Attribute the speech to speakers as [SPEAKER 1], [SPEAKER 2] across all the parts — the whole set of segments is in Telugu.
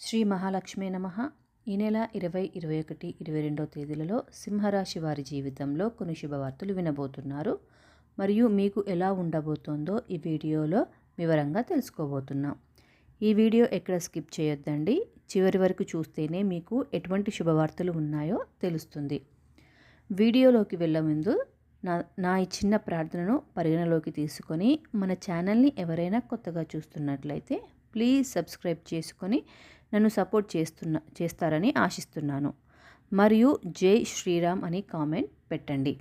[SPEAKER 1] శ్రీ మహాలక్ష్మి నమ. ఈ నెల ఇరవై ఇరవై ఒకటి ఇరవై రెండో తేదీలలో సింహరాశి వారి జీవితంలో కొన్ని శుభవార్తలు వినబోతున్నారు. మరియు మీకు ఎలా ఉండబోతోందో ఈ వీడియోలో వివరంగా తెలుసుకోబోతున్నాం. ఈ వీడియో ఎక్కడ స్కిప్ చేయొద్దండి. చివరి వరకు చూస్తేనే మీకు ఎటువంటి శుభవార్తలు ఉన్నాయో తెలుస్తుంది. వీడియోలోకి వెళ్ళే ముందు నా నా ఈ చిన్న ప్రార్థనను పరిగణలోకి తీసుకొని మన ఛానల్ని ఎవరైనా కొత్తగా చూస్తున్నట్లయితే ప్లీజ్ సబ్స్క్రైబ్ చేసుకొని నన్ను సపోర్ట్ చేస్తున్న చేస్తారని ఆశిస్తున్నాను. మరియు జై శ్రీరామ్ అని కామెంట్ పెట్టండి.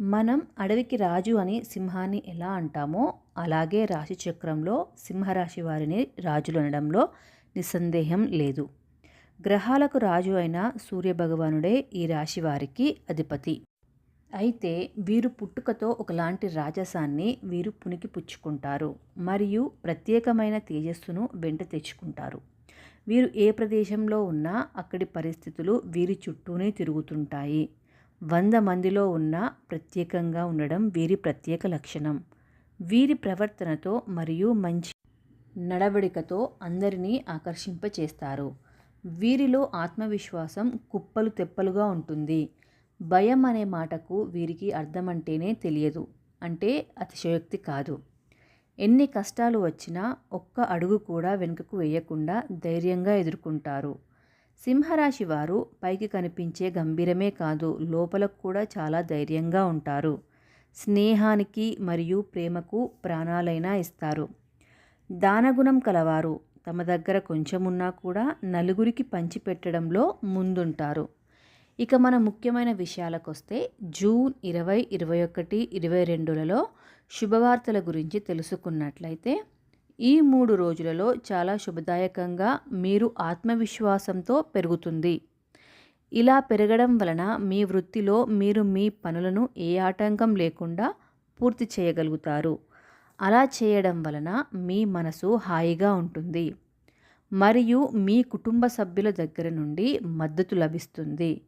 [SPEAKER 1] మనం అడవికి రాజు అని సింహాన్ని ఎలా అంటామో అలాగే రాశి చక్రంలో సింహరాశి వారిని రాజులు అనడంలో నిస్సందేహం లేదు. గ్రహాలకు రాజు అయిన సూర్యభగవానుడే ఈ రాశి వారికి అధిపతి. అయితే వీరు పుట్టుకతో ఒకలాంటి రాజసాన్ని వీరు పునికి పుచ్చుకుంటారు. మరియు ప్రత్యేకమైన తేజస్సును వెంట తెచ్చుకుంటారు. వీరు ఏ ప్రదేశంలో ఉన్నా అక్కడి పరిస్థితులు వీరి చుట్టూనే తిరుగుతుంటాయి. వంద మందిలో ఉన్న ప్రత్యేకంగా ఉండడం వీరి ప్రత్యేక లక్షణం. వీరి ప్రవర్తనతో మరియు మంచి నడవడికతో అందరినీ ఆకర్షింపచేస్తారు. వీరిలో ఆత్మవిశ్వాసం కుప్పలు తెప్పలుగా ఉంటుంది. భయం అనే మాటకు వీరికి అర్థమంటేనే తెలియదు. అంటే అతిశయోక్తి కాదు. ఎన్ని కష్టాలు వచ్చినా ఒక్క అడుగు కూడా వెనుకకు వేయకుండా ధైర్యంగా ఎదుర్కొంటారు. సింహరాశి వారు పైకి కనిపించే గంభీరమే కాదు లోపల కూడా చాలా ధైర్యంగా ఉంటారు. స్నేహానికి మరియు ప్రేమకు ప్రాణాలైనా ఇస్తారు. దానగుణం కలవారు తమ దగ్గర కొంచెం ఉన్నా కూడా నలుగురికి పంచిపెట్టడంలో ముందుంటారు. ఇక మన ముఖ్యమైన విషయాలకు వస్తే జూన్ ఇరవై ఇరవై ఒకటి ఇరవై రెండులలో శుభవార్తల గురించి తెలుసుకున్నట్లయితే ఈ మూడు రోజులలో చాలా శుభదాయకంగా మీరు ఆత్మవిశ్వాసంతో పెరుగుతుంది. ఇలా పెరగడం వలన మీ వృత్తిలో మీరు మీ పనులను ఏ ఆటంకం లేకుండా పూర్తి చేయగలుగుతారు. అలా చేయడం వలన మీ మనసు హాయిగా ఉంటుంది. మరియు మీ కుటుంబ సభ్యుల దగ్గర నుండి మద్దతు లభిస్తుంది.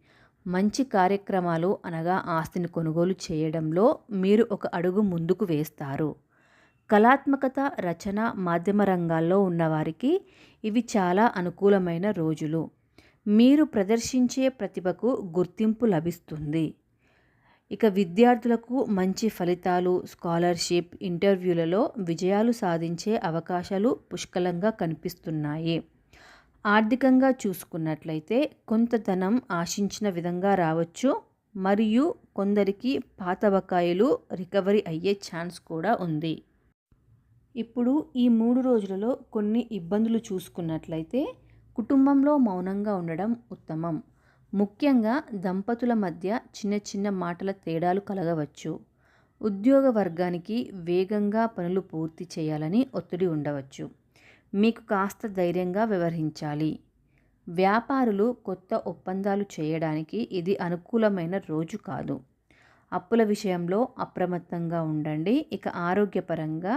[SPEAKER 1] మంచి కార్యక్రమాలు అనగా ఆస్తిని కొనుగోలు చేయడంలో మీరు ఒక అడుగు ముందుకు వేస్తారు. కళాత్మకత రచన మాధ్యమ రంగాల్లో ఉన్నవారికి ఇవి చాలా అనుకూలమైన రోజులు. మీరు ప్రదర్శించే ప్రతిభకు గుర్తింపు లభిస్తుంది. ఇక విద్యార్థులకు మంచి ఫలితాలు స్కాలర్షిప్ ఇంటర్వ్యూలలో విజయాలు సాధించే అవకాశాలు పుష్కలంగా కనిపిస్తున్నాయి. ఆర్థికంగా చూసుకున్నట్లయితే కొంత ధనం ఆశించిన విధంగా రావచ్చు. మరియు కొందరికి పాత బకాయిలు రికవరీ అయ్యే ఛాన్స్ కూడా ఉంది. ఇప్పుడు ఈ మూడు రోజులలో కొన్ని ఇబ్బందులు చూసుకున్నట్లయితే కుటుంబంలో మౌనంగా ఉండడం ఉత్తమం. ముఖ్యంగా దంపతుల మధ్య చిన్న చిన్న మాటల తేడాలు కలగవచ్చు. ఉద్యోగ వర్గానికి వేగంగా పనులు పూర్తి చేయాలని ఒత్తిడి ఉండవచ్చు. మీకు కాస్త ధైర్యంగా వ్యవహరించాలి. వ్యాపారులు కొత్త ఒప్పందాలు చేయడానికి ఇది అనుకూలమైన రోజు కాదు. అప్పుల విషయంలో అప్రమత్తంగా ఉండండి. ఇక ఆరోగ్యపరంగా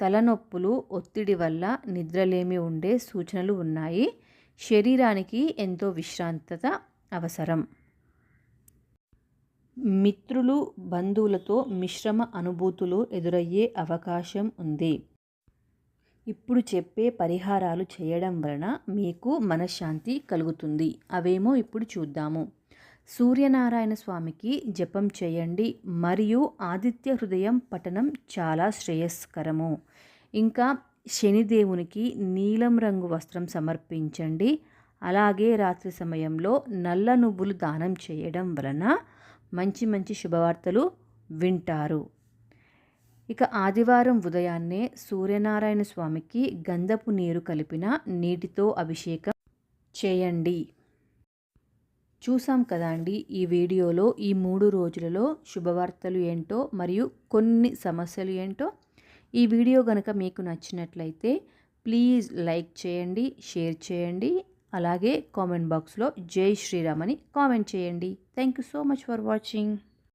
[SPEAKER 1] తలనొప్పులు ఒత్తిడి వల్ల నిద్రలేమి ఉండే సూచనలు ఉన్నాయి. శరీరానికి ఎంతో విశ్రాంతత అవసరం. మిత్రులు బంధువులతో మిశ్రమ అనుభూతులు ఎదురయ్యే అవకాశం ఉంది. ఇప్పుడు చెప్పే పరిహారాలు చేయడం వలన మీకు మనశ్శాంతి కలుగుతుంది. అవేమో ఇప్పుడు చూద్దాము. సూర్యనారాయణ స్వామికి జపం చేయండి. మరియు ఆదిత్య హృదయం పఠనం చాలా శ్రేయస్కరము. ఇంకా శనిదేవునికి నీలం రంగు వస్త్రం సమర్పించండి. అలాగే రాత్రి సమయంలో నల్ల నువ్వులు దానం చేయడం వలన మంచి మంచి శుభవార్తలు వింటారు. ఇక ఆదివారం ఉదయాన్నే సూర్యనారాయణ స్వామికి గంధపు నీరు కలిపిన నీటితో అభిషేకం చేయండి. చూసాం కదా అండి ఈ వీడియోలో ఈ మూడు రోజులలో శుభవార్తలు ఏంటో మరియు కొన్ని సమస్యలు ఏంటో. ఈ వీడియో కనుక మీకు నచ్చినట్లయితే ప్లీజ్ లైక్ చేయండి షేర్ చేయండి అలాగే కామెంట్ బాక్స్లో జై శ్రీరామ్ అని కామెంట్ చేయండి. Thank you so much for watching.